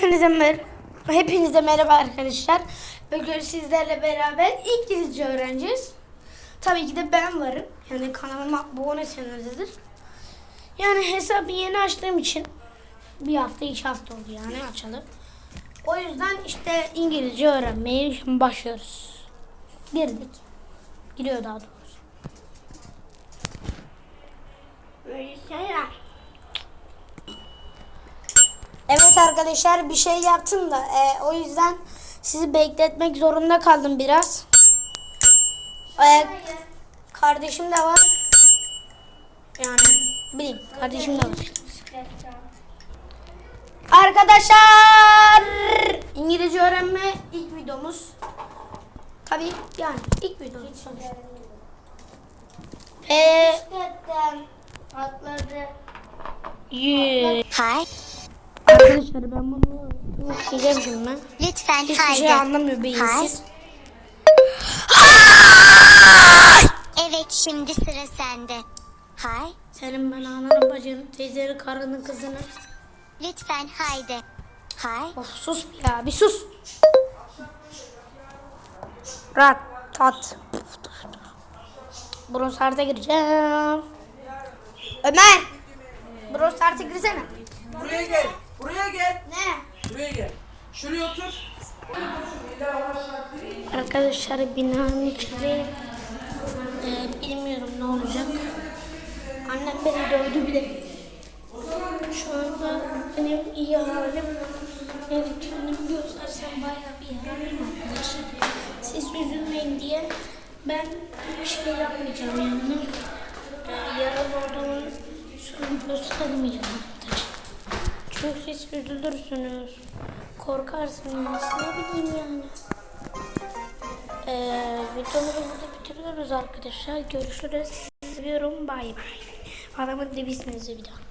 Hepinize mer Hepinize merhaba arkadaşlar. Bugün sizlerle beraber İngilizce öğreneceğiz. Tabii ki de ben varım. Yani kanalıma abonesinizdir. Yani hesabı yeni açtığım için bir hafta iki hafta oldu yani açalım. O yüzden işte İngilizce öğrenmeye başlıyoruz. Girdik. Giriyor daha doğrusu. Evet arkadaşlar bir şey yaptım da e, o yüzden sizi bekletmek zorunda kaldım biraz. E, kardeşim de var. Yani bileyim kardeşim de var. Arkadaşlar İngilizce öğrenme ilk videomuz. Tabii yani ilk videomuz sonuçta. Ee, atladı. Yee. Hi. Arkadaşlar ben bunu okuyacağım şimdi. Lütfen Hiçbir haydi. şey anlamıyor beyinsiz. Evet şimdi sıra sende. Hi. Senin ben ananın bacını, teyzenin karının kızını. Lütfen haydi. Hi. Of sus bir ya bir sus. Rat tat. Brosart'a gireceğim. Ömer. Brosart'a girsene. Buraya gel. Buraya gel. Ne? Buraya gel. Şuraya otur. Arkadaşlar binanın içinde e, bilmiyorum ne olacak. Annem beni dövdü bile. Şu anda benim iyi halim. Yani kendimi göstersem bayağı bir halim arkadaşlar. Siz üzülmeyin diye ben bir şey yapmayacağım yani. Yaralı olduğumu şunu göstermeyeceğim Çünkü siz üzülürsünüz. Korkarsınız. Ne bileyim yani. Ee, videomuzu burada bitiriyoruz arkadaşlar. Görüşürüz. Seviyorum. Bay bay. Adamın dibisiniz bir daha.